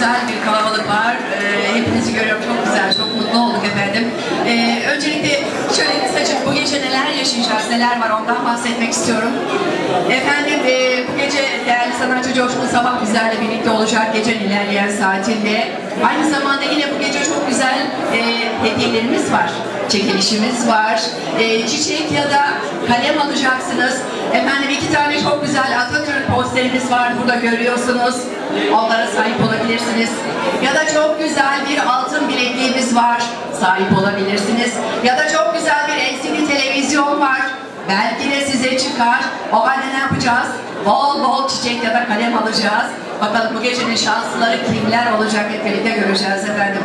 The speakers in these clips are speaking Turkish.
güzel bir kalabalık var. Ee, hepinizi görüyorum. Çok güzel, çok mutlu olduk efendim. Ee, öncelikle şöyle kısacık bu gece neler yaşayacağız, neler var ondan bahsetmek istiyorum. Efendim e, bu gece değerli sanatçı Coşkun Sabah bizlerle birlikte olacak gecenin ilerleyen saatinde. Aynı zamanda yine bu gece çok güzel e, hediyelerimiz var. Çekilişimiz var. E, çiçek ya da kalem alacaksınız. Efendim iki tane çok güzel Atatürk posterimiz var burada görüyorsunuz. Onlara sahip olabilirsiniz. Ya da çok güzel bir altın bilekliğimiz var. Sahip olabilirsiniz. Ya da çok güzel bir LCD televizyon var. Belki de size çıkar. O halde ne yapacağız? Bol bol çiçek ya da kalem alacağız. Bakalım bu gecenin şanslıları kimler olacak hep birlikte göreceğiz efendim.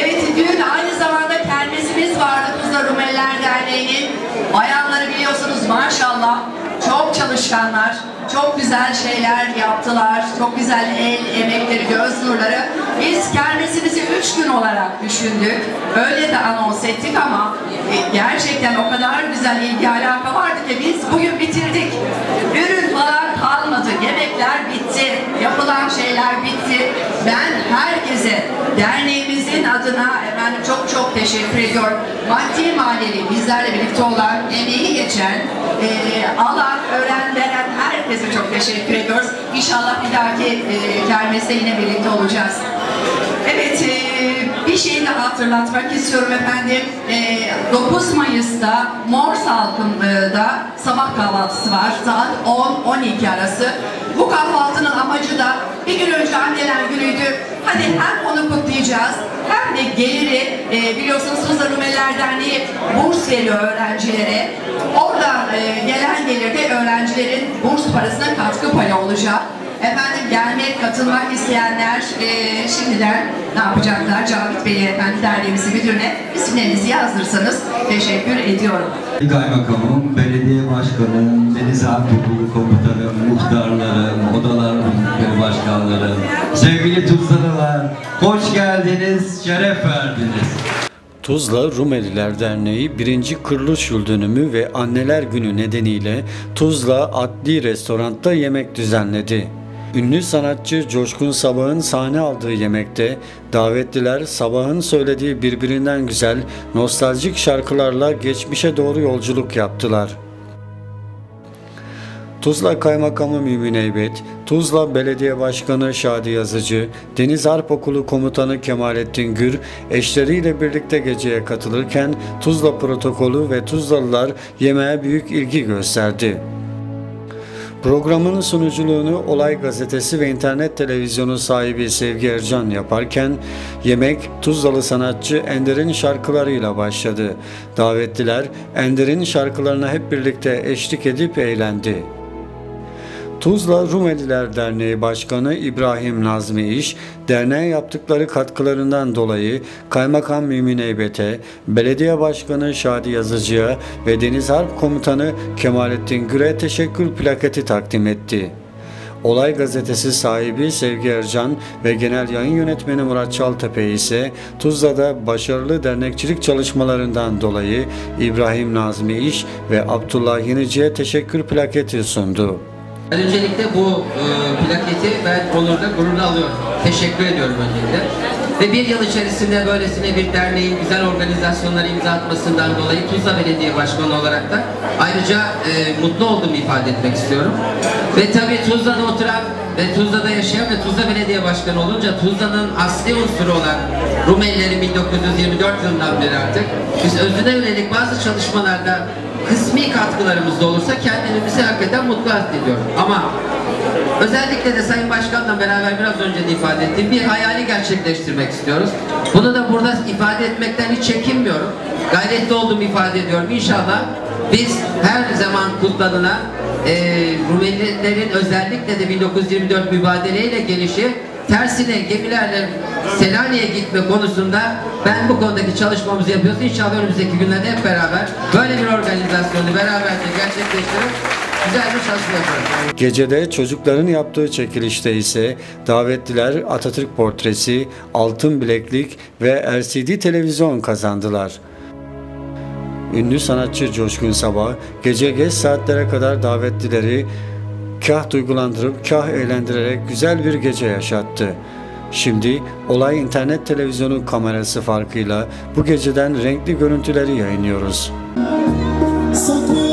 Evet dün aynı zamanda kermesimiz vardı Tuzla Rumeliler Derneği'nin. Bayanları biliyorsunuz maşallah çok çalışkanlar, çok güzel şeyler yaptılar. Çok güzel el emekleri, göz nurları. Biz kermesimizi üç gün olarak düşündük. Öyle de anons ettik ama e, gerçekten o kadar güzel ilgi alaka vardı ki biz bugün bitirdik. Ürün falan kalmadı. Yemekler bitti. Yapılan şeyler bitti. Ben herkese derneğimizin adına efendim çok çok teşekkür ediyorum. Maddi manevi bizlerle birlikte olan, emeği geçen, e, alan, öğren, veren herkese çok teşekkür ediyoruz. İnşallah bir dahaki e, kermeste yine birlikte olacağız. Bir şeyi daha hatırlatmak istiyorum efendim. E, 9 Mayıs'ta Mor Salkım'da sabah kahvaltısı var. Saat 10-12 arası. Bu kahvaltının amacı da bir gün önce anneler günüydü. Hadi hem onu kutlayacağız hem de geliri e, biliyorsunuz Tuzla Rumeliler Derneği burs veriyor öğrencilere. Oradan e, gelen gelirde öğrencilerin burs parasına katkı payı olacak. Efendim gelmek, katılmak isteyenler e, şimdiden ne yapacaklar? Cavit Bey efendim derneğimizin müdürüne isimlerinizi yazdırsanız teşekkür ediyorum. Kaymakamım, belediye başkanı, Deniz Harp Okulu komutanı, muhtarlarım, odalar kulüpleri başkanları, sevgili Tuzlalılar, hoş geldiniz, şeref verdiniz. Tuzla Rumeliler Derneği 1. Kuruluş Yıl Dönümü ve Anneler Günü nedeniyle Tuzla Adli Restorant'ta yemek düzenledi. Ünlü sanatçı Coşkun Sabah'ın sahne aldığı yemekte davetliler Sabah'ın söylediği birbirinden güzel, nostaljik şarkılarla geçmişe doğru yolculuk yaptılar. Tuzla Kaymakamı Mümin Eybet, Tuzla Belediye Başkanı Şadi Yazıcı, Deniz Harp Okulu Komutanı Kemalettin Gür eşleriyle birlikte geceye katılırken Tuzla protokolü ve Tuzlalılar yemeğe büyük ilgi gösterdi. Programın sunuculuğunu Olay Gazetesi ve internet televizyonu sahibi Sevgi Ercan yaparken yemek Tuzlalı sanatçı Ender'in şarkılarıyla başladı. Davetliler Ender'in şarkılarına hep birlikte eşlik edip eğlendi. Tuzla Rumeliler Derneği Başkanı İbrahim Nazmi İş, derneğe yaptıkları katkılarından dolayı Kaymakam Mümin Eybet'e, Belediye Başkanı Şadi Yazıcı'ya ve Deniz Harp Komutanı Kemalettin Gür'e teşekkür plaketi takdim etti. Olay Gazetesi sahibi Sevgi Ercan ve Genel Yayın Yönetmeni Murat Çaltepe ise Tuzla'da başarılı dernekçilik çalışmalarından dolayı İbrahim Nazmi İş ve Abdullah Yenici'ye teşekkür plaketi sundu. Ben öncelikle bu e, plaketi ben onurda gururla alıyorum. Teşekkür ediyorum öncelikle. Ve bir yıl içerisinde böylesine bir derneğin güzel organizasyonları imza atmasından dolayı Tuzla Belediye Başkanı olarak da ayrıca e, mutlu olduğumu ifade etmek istiyorum. Ve tabii Tuzla'da oturan ve Tuzla'da yaşayan ve Tuzla Belediye Başkanı olunca Tuzla'nın asli unsuru olan Rumelilerin 1924 yılından beri artık biz özüne yönelik bazı çalışmalarda kısmi katkılarımız da olursa kendimizi hakikaten mutlu hissediyorum. Ama özellikle de Sayın Başkan'la beraber biraz önce de ifade ettiğim bir hayali gerçekleştirmek istiyoruz. Bunu da burada ifade etmekten hiç çekinmiyorum. Gayretli olduğumu ifade ediyorum. İnşallah biz her zaman kutlanılan e, Rumelilerin özellikle de 1924 mübadeleyle gelişi tersine gemilerle Selanik'e gitme konusunda ben bu konudaki çalışmamızı yapıyoruz. İnşallah önümüzdeki günlerde hep beraber böyle bir organizasyonu beraberce gerçekleştirip güzel bir çalışma. Gecede çocukların yaptığı çekilişte ise davetliler Atatürk portresi, altın bileklik ve LCD televizyon kazandılar. Ünlü sanatçı Coşkun Sabah gece geç saatlere kadar davetlileri kah duygulandırıp kah eğlendirerek güzel bir gece yaşattı. Şimdi olay internet televizyonu kamerası farkıyla bu geceden renkli görüntüleri yayınlıyoruz. Sakın